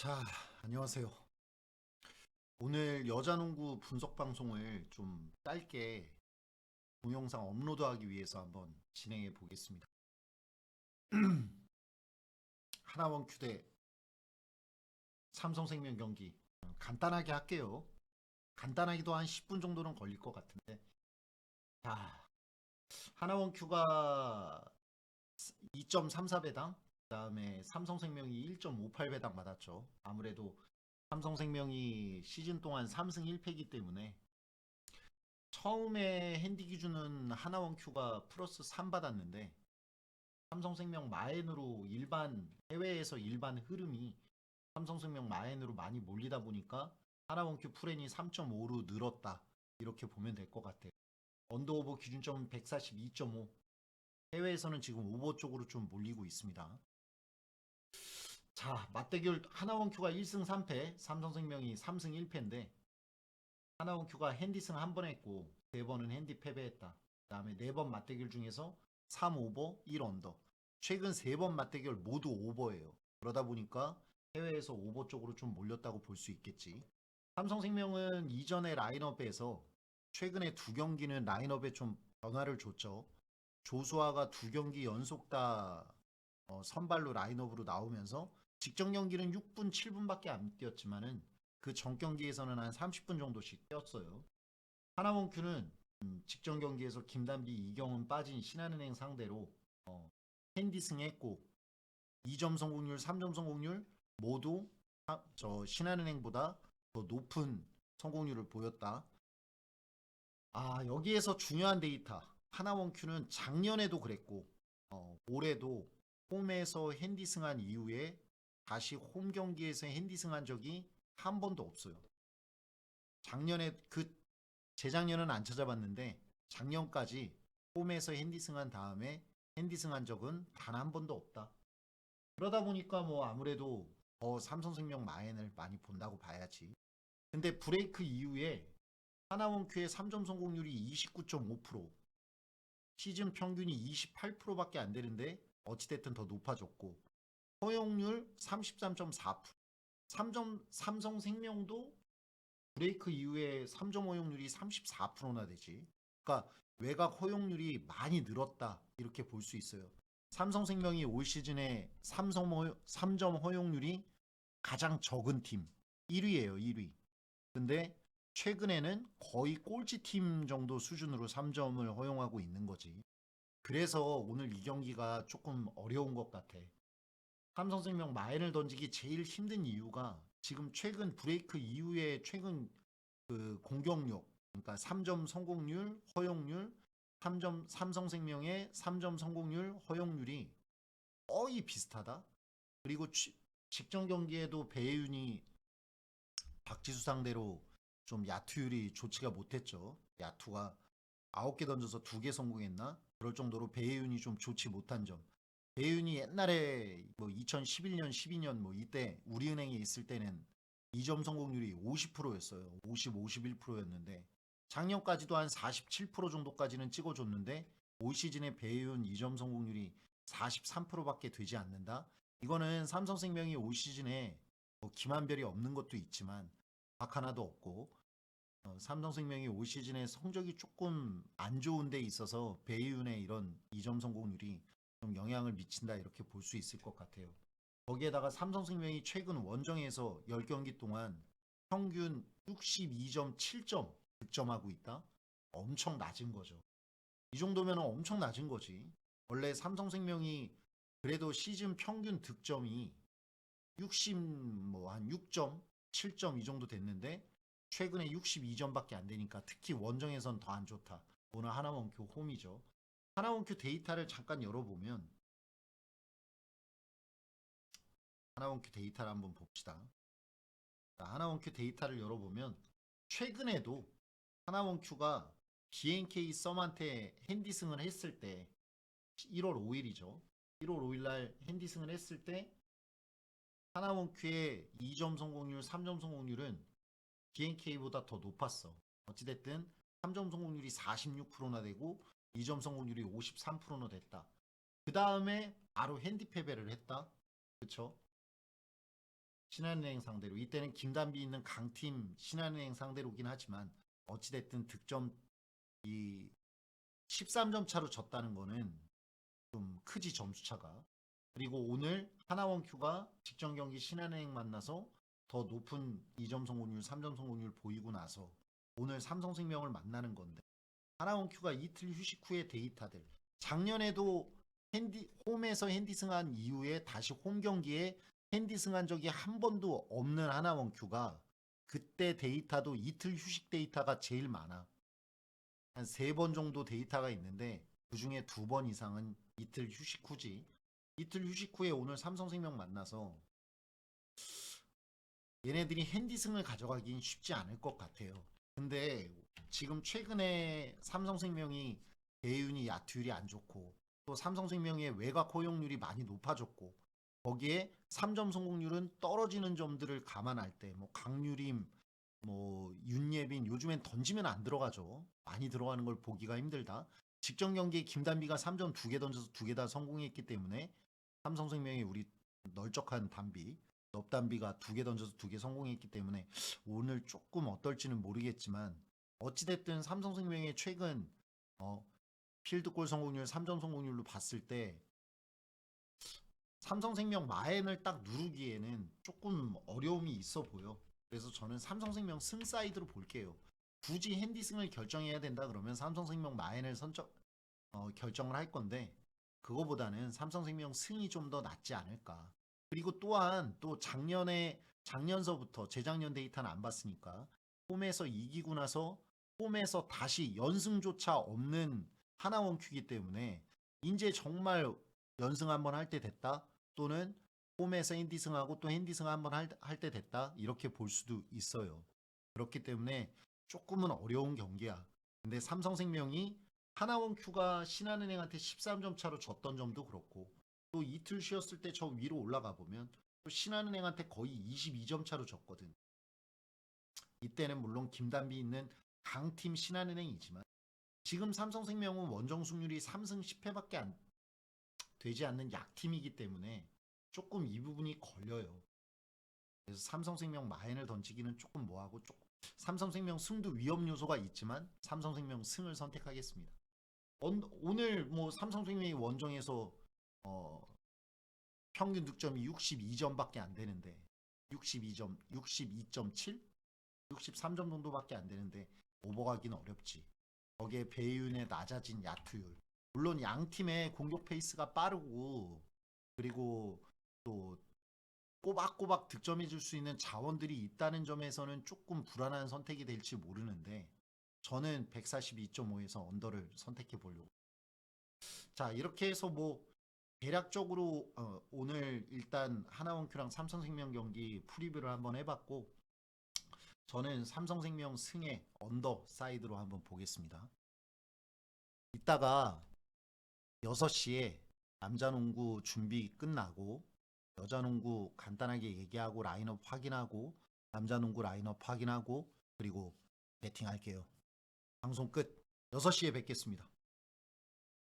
자, 안녕하세요. 오늘 여자농구 분석 방송을 좀 짧게 동영상 업로드하기 위해서 한번 진행해 보겠습니다. 하나원 큐대 삼성생명 경기 어, 간단하게 할게요. 간단하기도 한 10분 정도는 걸릴 것 같은데. 자, 하나원 큐가 2.34배당, 그 다음에 삼성생명이 1.58배당 받았죠. 아무래도 삼성생명이 시즌 동안 3승 1패이기 때문에 처음에 핸디 기준은 하나원 큐가 플러스 3 받았는데 삼성생명 마엔으로 일반 해외에서 일반 흐름이 삼성생명 마엔으로 많이 몰리다 보니까 하나원 큐 프렌이 3.5로 늘었다 이렇게 보면 될 것 같아요. 언더오버 기준점은 142.5 해외에서는 지금 오버 쪽으로 좀 몰리고 있습니다. 자, 맞대결 하나원큐가 1승 3패, 삼성생명이 3승 1패인데 하나원큐가 핸디승 한 번 했고 네 번은 핸디 패배했다. 그다음에 네 번 맞대결 중에서 3 오버, 1 언더. 최근 세 번 맞대결 모두 오버예요. 그러다 보니까 해외에서 오버 쪽으로 좀 몰렸다고 볼 수 있겠지. 삼성생명은 이전의 라인업에서 최근에 두 경기는 라인업에 좀 변화를 줬죠. 조수아가 두 경기 연속 다 어, 선발로 라인업으로 나오면서 직전 경기는 6분, 7분밖에 안 뛰었지만은 그 전 경기에서는 한 30분 정도씩 뛰었어요. 하나원큐는 음, 직전 경기에서 김단비, 이경훈 빠진 신한은행 상대로 어, 핸디승했고 2점 성공률, 3점 성공률 모두 하- 저 신한은행보다 더 높은 성공률을 보였다. 아 여기에서 중요한 데이터 하나원큐는 작년에도 그랬고 어, 올해도 홈에서 핸디 승한 이후에 다시 홈 경기에서 핸디 승한 적이 한 번도 없어요. 작년에 그 재작년은 안 찾아봤는데 작년까지 홈에서 핸디 승한 다음에 핸디 승한 적은 단 한 번도 없다. 그러다 보니까 뭐 아무래도 더 삼성생명 마엔을 많이 본다고 봐야지. 근데 브레이크 이후에 하나원큐의 3점 성공률이 29.5%, 시즌 평균이 28%밖에 안 되는데 어찌됐든 더 높아졌고 허용률 33.4%, 3점 삼성생명도 브레이크 이후에 3점 허용률이 34%나 되지. 그러니까 외곽 허용률이 많이 늘었다 이렇게 볼 수 있어요. 삼성생명이 올 시즌에 삼성 허, 3점 허용률이 가장 적은 팀 1위예요 1위. 근데 최근에는 거의 꼴찌 팀 정도 수준으로 3점을 허용하고 있는 거지. 그래서 오늘 이 경기가 조금 어려운 것 같아. 삼성생명 마인을 던지기 제일 힘든 이유가 지금 최근 브레이크 이후에 최근 그 공격력, 그러니까 3점 성공률, 허용률, 3점 삼성생명의 3점 성공률, 허용률이 거의 비슷하다. 그리고 취- 직전 경기에도 배윤이 박지수 상대로 좀 야투율이 좋지가 못했죠. 야투가 9개 던져서 2개 성공했나? 그럴 정도로 배윤이 좀 좋지 못한 점. 배윤이 옛날에 뭐 2011년, 12년 뭐 이때 우리은행에 있을 때는 2점 성공률이 50%였어요. 50, 51%였는데 작년까지도 한 47% 정도까지는 찍어줬는데 올 시즌에 배윤 2점 성공률이 43%밖에 되지 않는다. 이거는 삼성생명이 올 시즌에 뭐 김한별이 없는 것도 있지만 박 하나도 없고 어, 삼성생명이 올 시즌에 성적이 조금 안 좋은 데 있어서 배이윤의 이런 2점 성공률이 좀 영향을 미친다 이렇게 볼 수 있을 것 같아요. 거기에다가 삼성생명이 최근 원정에서 10경기 동안 평균 62.7점 득점하고 있다? 엄청 낮은 거죠. 이 정도면 엄청 낮은 거지. 원래 삼성생명이 그래도 시즌 평균 득점이 60 뭐 한 6점, 7점 이 정도 됐는데 최근에 62점밖에 안 되니까 특히 원정에선 더 안 좋다. 오늘 하나원큐 홈이죠. 하나원큐 데이터를 잠깐 열어보면 하나원큐 데이터를 한번 봅시다. 자, 하나원큐 데이터를 열어보면 최근에도 하나원큐가 BNK 썸한테 핸디승을 했을 때 1월 5일이죠. 1월 5일 날 핸디승을 했을 때 하나원큐의 2점 성공률, 3점 성공률은 BNK보다 더 높았어. 어찌됐든 3점 성공률이 46%나 되고 2점 성공률이 53%나 됐다. 그 다음에 바로 핸디 패배를 했다. 그쵸? 신한은행 상대로 이때는 김단비 있는 강팀 신한은행 상대로긴 하지만 어찌됐든 득점 이 13점 차로 졌다는 거는 좀 크지 점수 차가 그리고 오늘 하나원큐가 직전 경기 신한은행 만나서 더 높은 2점 성공률, 3점 성공률 보이고 나서 오늘 삼성생명을 만나는 건데 하나원큐가 이틀 휴식 후의 데이터들. 작년에도 핸디 홈에서 핸디 승한 이후에 다시 홈 경기에 핸디 승한 적이 한 번도 없는 하나원큐가 그때 데이터도 이틀 휴식 데이터가 제일 많아. 한 세 번 정도 데이터가 있는데 그 중에 두 번 이상은 이틀 휴식 후지. 이틀 휴식 후에 오늘 삼성생명 만나서 얘네들이 핸디승을 가져가긴 쉽지 않을 것 같아요. 근데 지금 최근에 삼성생명이 대윤이 야투율이 안 좋고 또 삼성생명의 외곽 허용률이 많이 높아졌고 거기에 3점 성공률은 떨어지는 점들을 감안할 때 뭐 강유림 뭐 윤예빈 요즘엔 던지면 안 들어가죠. 많이 들어가는 걸 보기가 힘들다. 직전 경기에 김단비가 3점 두개 던져서 두개다 성공했기 때문에 삼성생명이 우리 널쩍한 단비 넙단비가 두개 던져서 두개 성공했기 때문에 오늘 조금 어떨지는 모르겠지만 어찌됐든 삼성생명의 최근 어, 필드골 성공률 3점 성공률로 봤을 때 삼성생명 마엔을 딱 누르기에는 조금 어려움이 있어 보여. 그래서 저는 삼성생명 승 사이드로 볼게요. 굳이 핸디승을 결정해야 된다 그러면 삼성생명 마엔을 선적 어, 결정을 할 건데 그거보다는 삼성생명 승이 좀 더 낫지 않을까. 그리고 또한 또 작년에 작년서부터 재작년 데이터는 안 봤으니까 홈에서 이기고 나서 홈에서 다시 연승조차 없는 하나원 큐기 때문에 이제 정말 연승 한번 할 때 됐다 또는 홈에서 핸디승하고 또 핸디승 한번 할 때 됐다 이렇게 볼 수도 있어요. 그렇기 때문에 조금은 어려운 경기야. 근데 삼성생명이 하나원 큐가 신한은행한테 13점 차로 졌던 점도 그렇고 또 이틀 쉬었을 때 저 위로 올라가 보면 또 신한은행한테 거의 22점 차로 졌거든. 이때는 물론 김단비 있는 강팀 신한은행이지만 지금 삼성생명은 원정 승률이 3승 10패밖에 안 되지 않는 약팀이기 때문에 조금 이 부분이 걸려요. 그래서 삼성생명 마인을 던지기는 조금 뭐하고 조금 삼성생명 승도 위험 요소가 있지만 삼성생명 승을 선택하겠습니다. 언- 오늘 뭐 삼성생명이 원정에서 어, 평균 득점이 62점밖에 안 되는데 62점, 62.7, 63점 정도밖에 안 되는데 오버가기는 어렵지. 거기에 배윤의 낮아진 야투율. 물론 양 팀의 공격 페이스가 빠르고 그리고 또 꼬박꼬박 득점해 줄 수 있는 자원들이 있다는 점에서는 조금 불안한 선택이 될지 모르는데 저는 142.5에서 언더를 선택해 보려고. 자, 이렇게 해서 뭐 대략적으로 어, 오늘 일단 하나원큐랑 삼성생명 경기 프리뷰를 한번 해봤고 저는 삼성생명 승의 언더 사이드로 한번 보겠습니다. 이따가 6시에 남자농구 준비 끝나고 여자농구 간단하게 얘기하고 라인업 확인하고 남자농구 라인업 확인하고 그리고 배팅할게요. 방송 끝 6시에 뵙겠습니다.